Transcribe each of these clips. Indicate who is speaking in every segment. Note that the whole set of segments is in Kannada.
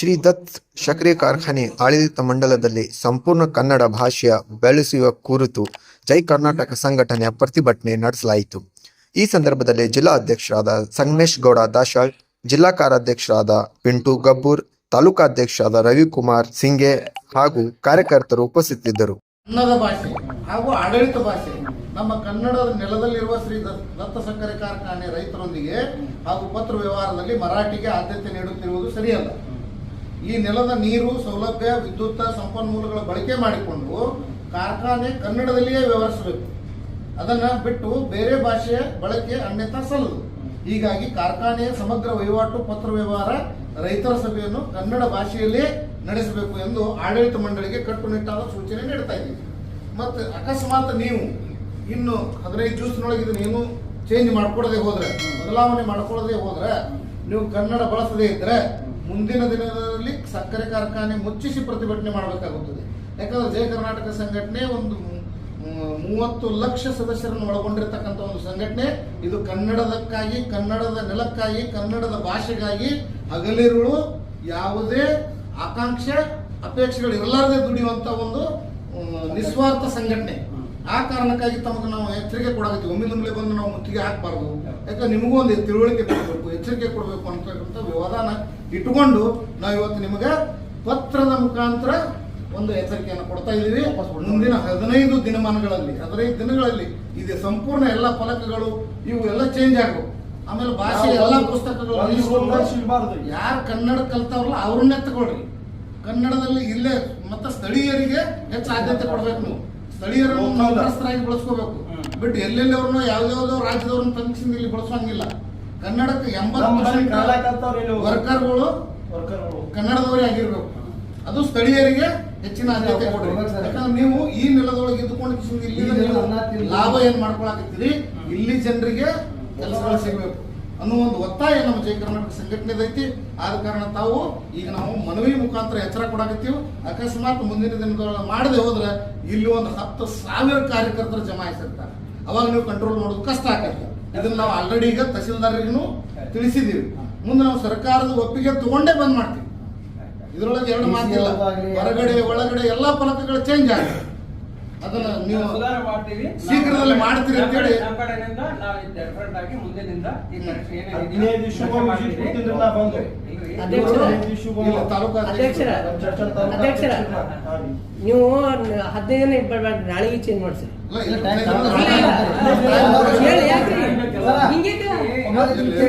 Speaker 1: ಶ್ರೀ ದತ್ ಸಕ್ಕರೆ ಕಾರ್ಖಾನೆ ಆಡಳಿತ ಮಂಡಲದಲ್ಲಿ ಸಂಪೂರ್ಣ ಕನ್ನಡ ಭಾಷೆಯ ಬೆಳೆಸುವ ಕುರಿತು ಜೈ ಕರ್ನಾಟಕ ಸಂಘಟನೆಯ ಪ್ರತಿಭಟನೆ ನಡೆಸಲಾಯಿತು. ಈ ಸಂದರ್ಭದಲ್ಲಿ ಜಿಲ್ಲಾ ಅಧ್ಯಕ್ಷರಾದ ಸಂಗಮೇಶ್ ಗೌಡ ದಾಶಾಳ್, ಜಿಲ್ಲಾ ಕಾರ್ಯಾಧ್ಯಕ್ಷರಾದ ಪಿಂಟು ಗಬ್ಬೂರ್ ತಾಲೂಕಾಧ್ಯಕ್ಷರಾದ ರವಿಕುಮಾರ್ ಸಿಂಗೆ ಹಾಗೂ ಕಾರ್ಯಕರ್ತರು ಉಪಸ್ಥಿತರಿದ್ದರು
Speaker 2: ಕನ್ನಡ ಭಾಷೆ ಹಾಗೂ ಆಡಳಿತ ಭಾಷೆ ನಮ್ಮ ಕನ್ನಡದ ನೆಲದಲ್ಲಿರುವ ಶ್ರೀ ದತ್- ದತ್ತ ಸಕ್ಕರೆ ಕಾರ್ಖಾನೆ ರೈತರೊಂದಿಗೆ ಹಾಗೂ ಪತ್ರ ವ್ಯವಹಾರದಲ್ಲಿ ಮರಾಠಿಗೆ ಆದ್ಯತೆ ನೀಡುತ್ತಿರುವುದು ಸರಿಯಲ್ಲ. ಈ ನೆಲದ ನೀರು, ಸೌಲಭ್ಯ, ವಿದ್ಯುತ್, ಸಂಪನ್ಮೂಲಗಳ ಬಳಕೆ ಮಾಡಿಕೊಂಡು ಕಾರ್ಖಾನೆ ಕನ್ನಡದಲ್ಲಿಯೇ ವ್ಯವಹರಿಸಬೇಕು. ಅದನ್ನ ಬಿಟ್ಟು ಬೇರೆ ಭಾಷೆಯ ಬಳಕೆ ಅನ್ಯತ ಸಲ್ಲದು. ಹೀಗಾಗಿ ಕಾರ್ಖಾನೆಯ ಸಮಗ್ರ ವಹಿವಾಟು, ಪತ್ರ ವ್ಯವಹಾರ, ರೈತರ ಸಭೆಯನ್ನು ಕನ್ನಡ ಭಾಷೆಯಲ್ಲೇ ನಡೆಸಬೇಕು ಎಂದು ಆಡಳಿತ ಮಂಡಳಿಗೆ ಕಟ್ಟುನಿಟ್ಟಾದ ಸೂಚನೆ ನೀಡ್ತಾ ಇದ್ದೀವಿ. ಮತ್ತು ಅಕಸ್ಮಾತ್ ನೀವು ಇನ್ನು ಹದಿನೈದು ದಿವಸದೊಳಗೆ ಇದನ್ನೇನು ಚೇಂಜ್ ಮಾಡ್ಕೊಡದೆ ಹೋದ್ರೆ, ಬದಲಾವಣೆ ಮಾಡ್ಕೊಳ್ಳದೆ ಹೋದ್ರೆ ನೀವು ಕನ್ನಡ ಬಳಸದೇ ಇದ್ರೆ ಮುಂದಿನ ದಿನದಲ್ಲಿ ಸಕ್ಕರೆ ಕಾರ್ಖಾನೆ ಮುಚ್ಚಿಸಿ ಪ್ರತಿಭಟನೆ ಮಾಡಬೇಕಾಗುತ್ತದೆ. ಯಾಕಂದ್ರೆ ಜಯ ಕರ್ನಾಟಕ ಸಂಘಟನೆ ಒಂದು ಮೂವತ್ತು ಲಕ್ಷ ಸದಸ್ಯರನ್ನು ಒಳಗೊಂಡಿರ್ತಕ್ಕಂಥ ಒಂದು ಸಂಘಟನೆ. ಇದು ಕನ್ನಡದಕ್ಕಾಗಿ, ಕನ್ನಡದ ನೆಲಕ್ಕಾಗಿ, ಕನ್ನಡದ ಭಾಷೆಗಾಗಿ ಹಗಲಿರುಳು ಯಾವುದೇ ಆಕಾಂಕ್ಷೆ, ಅಪೇಕ್ಷೆಗಳು ಇರಲಾರದೆ ದುಡಿಯುವಂತ ಒಂದು ನಿಸ್ವಾರ್ಥ ಸಂಘಟನೆ. ಆ ಕಾರಣಕ್ಕಾಗಿ ತಮಗೆ ನಾವು ಎಚ್ಚರಿಕೆ ಕೊಡಾಕತ್ತೀವಿ ಒಮ್ಮಿಂದೊಮ್ಮೆ ಬಂದು ನಾವು ಮುತ್ತಿಗೆ ಹಾಕಬಾರ್ದು. ಯಾಕಂದ್ರೆ ನಿಮಗೂ ಒಂದು ತಿಳುವಳಿಕೆ ಕೊಡಬೇಕು ಎಚ್ಚರಿಕೆ ಕೊಡಬೇಕು ಅಂತಕ್ಕಂಥ ವ್ಯವಧಾನ ಇಟ್ಟುಕೊಂಡು ನಾವು ಇವತ್ತು ನಿಮಗೆ ಪತ್ರದ ಮುಖಾಂತರ ಒಂದು ಎಚ್ಚರಿಕೆಯನ್ನು ಕೊಡ್ತಾ ಇದ್ದೀವಿ. ಮುಂದಿನ ಹದಿನೈದು ದಿನಮಾನಗಳಲ್ಲಿ ಹದಿನೈದು ದಿನಗಳಲ್ಲಿ ಇದೆ ಸಂಪೂರ್ಣ ಎಲ್ಲ ಫಲಕಗಳು ಇವು ಎಲ್ಲ ಚೇಂಜ್ ಆಗಬೇಕು ಆಮೇಲೆ ಭಾಷೆ ಎಲ್ಲ ಪುಸ್ತಕಗಳು ಯಾರು ಕನ್ನಡ ಕಲ್ತಾವಲ್ಲ ಅವ್ರನ್ನೇ ತಗೊಳ್ರಿ ಕನ್ನಡದಲ್ಲಿ ಇಲ್ಲೇ ಮತ್ತೆ ಸ್ಥಳೀಯರಿಗೆ ಹೆಚ್ಚು ಆದ್ಯತೆ ಕೊಡ್ಬೇಕು ನೀವು. ಸ್ಥಳೀಯರನ್ನು ಮುಖ್ಯಸ್ಥರಾಗಿ ಬಳಸ್ಕೋಬೇಕು. ಬಟ್ ಎಲ್ಲೆಲ್ಲಿ ಅವ್ರನ್ನ ಯಾವ್ದಾವ್ದು ರಾಜ್ಯದವ್ರನ್ನ ತಂದಿಸಿಂದ ಇಲ್ಲಿ ಬಳಸೋಂಗಿಲ್ಲ. ಕನ್ನಡಕ್ಕೆ ಎಂಬತ್ತು ವರ್ಕರ್ಗಳು ಕನ್ನಡದವರೇ ಆಗಿರ್ಬೇಕು. ಅದು ಸ್ಥಳೀಯರಿಗೆ ಹೆಚ್ಚಿನ ಆದ್ಯತೆ ಕೊಡ್ರಿ. ಯಾಕಂದ್ರೆ ನೀವು ಈ ನೆಲದೊಳಗೆ ಇದ್ದುಕೊಂಡು ಇಲ್ಲಿ ಲಾಭ ಏನ್ ಮಾಡ್ಕೊಳಕತ್ತೀರಿ? ಇಲ್ಲಿ ಜನರಿಗೆ ಕೆಲಸಗಳು ಸಿಗಬೇಕು. ಅನ್ನೋ ಒಂದು ಒತ್ತಾಯ ನಮ್ಮ ಜಯ ಕರ್ನಾಟಕ ಸಂಘಟನೆ ಐತಿ. ಆದ ಕಾರಣ ತಾವು ಈಗ ನಾವು ಮನವಿ ಮುಖಾಂತರ ಎಚ್ಚರ ಕೊಡಾಕತ್ತೀವಿ. ಅಕಸ್ಮಾತ್ ಮುಂದಿನ ದಿನದೊಳಗೆ ಮಾಡದೆ ಹೋದ್ರೆ ಇಲ್ಲಿ ಒಂದು ಹತ್ತು ಸಾವಿರ ಕಾರ್ಯಕರ್ತರು ಜಮಾಯಿಸಿರ್ತಾರೆ ಅವಾಗ ನೀವು ಕಂಟ್ರೋಲ್ ಮಾಡೋದು ಕಷ್ಟ ಆಗತ್ತೆ. ಇದನ್ನ ನಾವು ಆಲ್ರೆಡಿ ಈಗ ತಹಸೀಲ್ದಾರರಿಗೂ ತಿಳಿಸಿದೀವಿ ಮುಂದೆ ನಾವು ಸರ್ಕಾರದ ಒಪ್ಪಿಗೆ ತಗೊಂಡೇ ಬಂದ್ ಮಾಡ್ತೀವಿ. ಇದ್ರೊಳಗೆ ಎರಡು ಮಾತಿಲ್ಲ. ಹೊರಗಡೆ ಒಳಗಡೆ ಎಲ್ಲಾ ಫಲಕಗಳು ಚೇಂಜ್ ಆಗಿದೆ ಅದನ್ನ ನೀವು
Speaker 3: ಸುಧಾರಣೆ ಮಾಡ್ತೀವಿ.
Speaker 2: ಶೀಘ್ರದಲ್ಲಿ ಮಾಡ್ತೀರಿ ಅಂತ ಹೇಳಿ
Speaker 3: ನಮ್ಮ ಕಡೆಯಿಂದ ನಾವು ಡಿಫರೆಂಟ್ ಆಗಿ ಮುಂದಿನಿಂದ ಈ ಏನೇನಿದೆ ಮಾಡ್ತೀವಿ.
Speaker 4: ಬಂದು.
Speaker 5: ಅಧ್ಯಕ್ಷರ. ಅಧ್ಯಕ್ಷರ. ನೀವು ಹದಿನೈದು ಜನ ಇಟ್ಬಿಡ್ಬೇಡ್ರಿ ನಾಳೆಗೆ ಚೇಂಜ್ ಮಾಡ್ಸಿ ಹಿಂಗೆ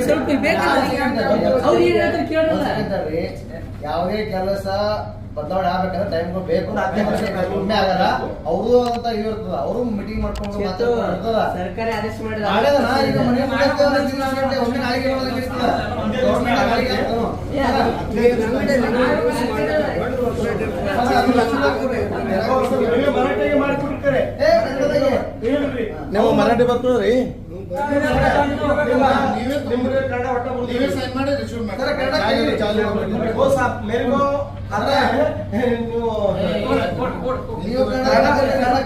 Speaker 5: ಸ್ವಲ್ಪ ಬೇಕಲ್ಲ. ಅವ್ರು ಏನ್ ಕೇಳಲ್ಲ.
Speaker 6: ಯಾವುದೇ ಕೆಲಸ ಬದಲಾವಣೆ ಆಗ್ಬೇಕಂದ್ರೆ ಟೈಮ್ ಬೇಕು ಕಡಿಮೆ ಆಗಲ್ಲ ಅವರು ಅಂತ ಇರ್ತದ ಅವರು ಮೀಟಿಂಗ್ ಮಾಡ್ಕೊಂಡು
Speaker 5: ಚೇತು,
Speaker 6: ಮಾತಾಡ್ತಾರ
Speaker 5: ಸರ್ಕಾರಿ ಆದೇಶ ಮಾಡಿದ
Speaker 6: ನಾಳೆ ಈಗ ಮನೆ ಒಮ್ಮೆ ಕನ್ನಡದಾಗೆ.
Speaker 7: ಮರಾಠಿ ಬರ್ತದ್ರಿ
Speaker 2: ನೀವೇ ನೀವೇ ಸೈನ್ ಮಾಡಿ ರಿಸೀವ್
Speaker 4: ನೀವು.
Speaker 6: ನೀವು ಕನ್ನಡ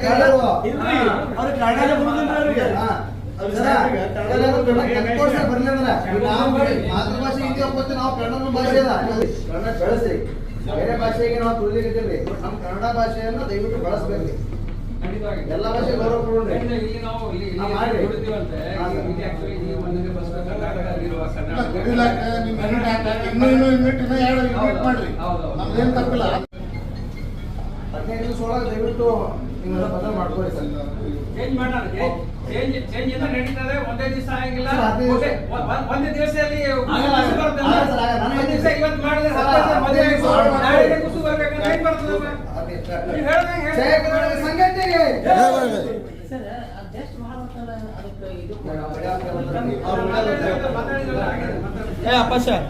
Speaker 6: ಕನ್ನಡ
Speaker 4: ಇಲ್ರಿ ಅವ್ರು ಕನ್ನಡ ಬರುದಿಲ್ಲ ಅವ್ರಿಗೆ
Speaker 6: ಮಾತೃಭಾಷೆ ಹಿಂದಿ ಒಪ್ಪತ್ತು ನಾವು ಕನ್ನಡ ಭಾಷೆ ಅದ ಕನ್ನಡ ಬೆಳೆಸ್ರಿ ಬೇರೆ ಭಾಷೆಗೆ ನಾವು ತುಳಿದಿರ್ತೀವಿ ನಮ್ಮ ಕನ್ನಡ ಭಾಷೆಯನ್ನು ದಯವಿಟ್ಟು ಬಳಸ್ಬೇಕು. ಭಾಷೆ ಗೌರವ
Speaker 3: ಇಲ್ಲಿ ನಾವು ಇಲ್ಲಿ ಒಂದನೇ ಬಸ್ ಕರ್ನಾಟಕ
Speaker 6: ಹದಿನೈದು ದಿವಸ ಒಳಗೆ ದಯವಿಟ್ಟು ನೀವೆಲ್ಲ ಬದಲು ಮಾಡ್ಕೊಳ್ಳಿ ಸರ್
Speaker 3: ಚೇಂಜ್ ಮಾಡೋಣ ಚೇಂಜ್ ಚೇಂಜ್ ಇಂದ ನಡೀತದೆ ಒಂದೇ ದಿವಸ ಆಗಿಲ್ಲ ಒಂದೇ ಒಂದ್- ದಿವಸ ಇವತ್ತು ಮಾಡಿದ್ರೆ
Speaker 6: ಕರ್ನಾಟಕ ಸಂಘಟನೆಗೆ
Speaker 5: ಸರ್.